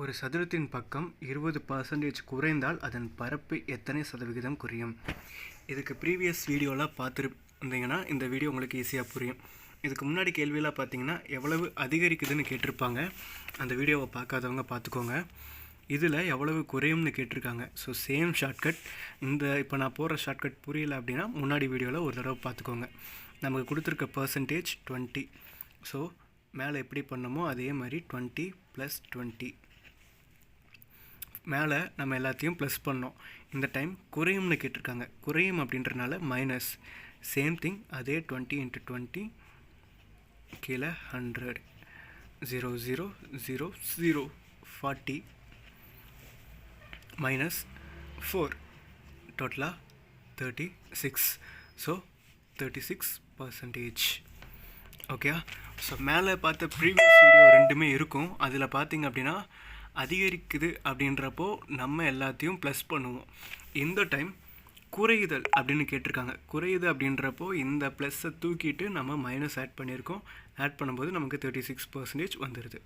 ஒரு சதுரத்தின் பக்கம் இருபது பர்சன்டேஜ் குறைந்தால் அதன் பரப்பு எத்தனை சதவிகிதம் குறையும்? இதுக்கு ப்ரீவியஸ் வீடியோலாம் பார்த்துருந்தீங்கன்னா இந்த வீடியோ உங்களுக்கு ஈஸியாக புரியும். இதுக்கு முன்னாடி கேள்வியெல்லாம் பார்த்தீங்கன்னா எவ்வளவு அதிகரிக்குதுன்னு கேட்டிருப்பாங்க. அந்த வீடியோவை பார்க்காதவங்க பார்த்துக்கோங்க. இதில் எவ்வளவு குறையும்னு கேட்டிருக்காங்க. ஸோ சேம் ஷார்ட்கட் இந்த இப்போ நான் போடுற ஷார்ட்கட் புரியல அப்படின்னா முன்னாடி வீடியோவில் ஒரு தடவை பார்த்துக்கோங்க. நமக்கு கொடுத்துருக்க பர்சன்டேஜ் டுவெண்ட்டி ஸோ மேலே எப்படி பண்ணமோ அதே மாதிரி டுவெண்ட்டி ப்ளஸ் டுவெண்ட்டி மேலே நம்ம எல்லாத்தையும் ப்ளஸ் பண்ணோம். இந்த டைம் குறையும்னு கேட்டிருக்காங்க. குறையும் அப்படின்றனால மைனஸ் சேம் திங் அதே டுவெண்ட்டி இன்ட்டு டுவெண்ட்டி கீழே hundred zero zero zero zero forty minus four டோட்டலாக thirty six so thirty six percentage okay so மேலே பார்த்த ப்ரீவியஸ் வீடியோ ரெண்டுமே இருக்கும். அதில் பார்த்தீங்க அப்படின்னா அதிகரிக்குது அப்படின்றப்போ நம்ம எல்லாத்தையும் ப்ளஸ் பண்ணுவோம். இந்த டைம் குறையுதல் அப்படின்னு கேட்டிருக்காங்க. குறையுது அப்படின்றப்போ இந்த ப்ளஸ்ஸை தூக்கிட்டு நம்ம மைனஸ் ஆட் பண்ணியிருக்கோம். ஆட் பண்ணும்போது நமக்கு தேர்ட்டி சிக்ஸ் பர்சன்டேஜ் வந்துடுது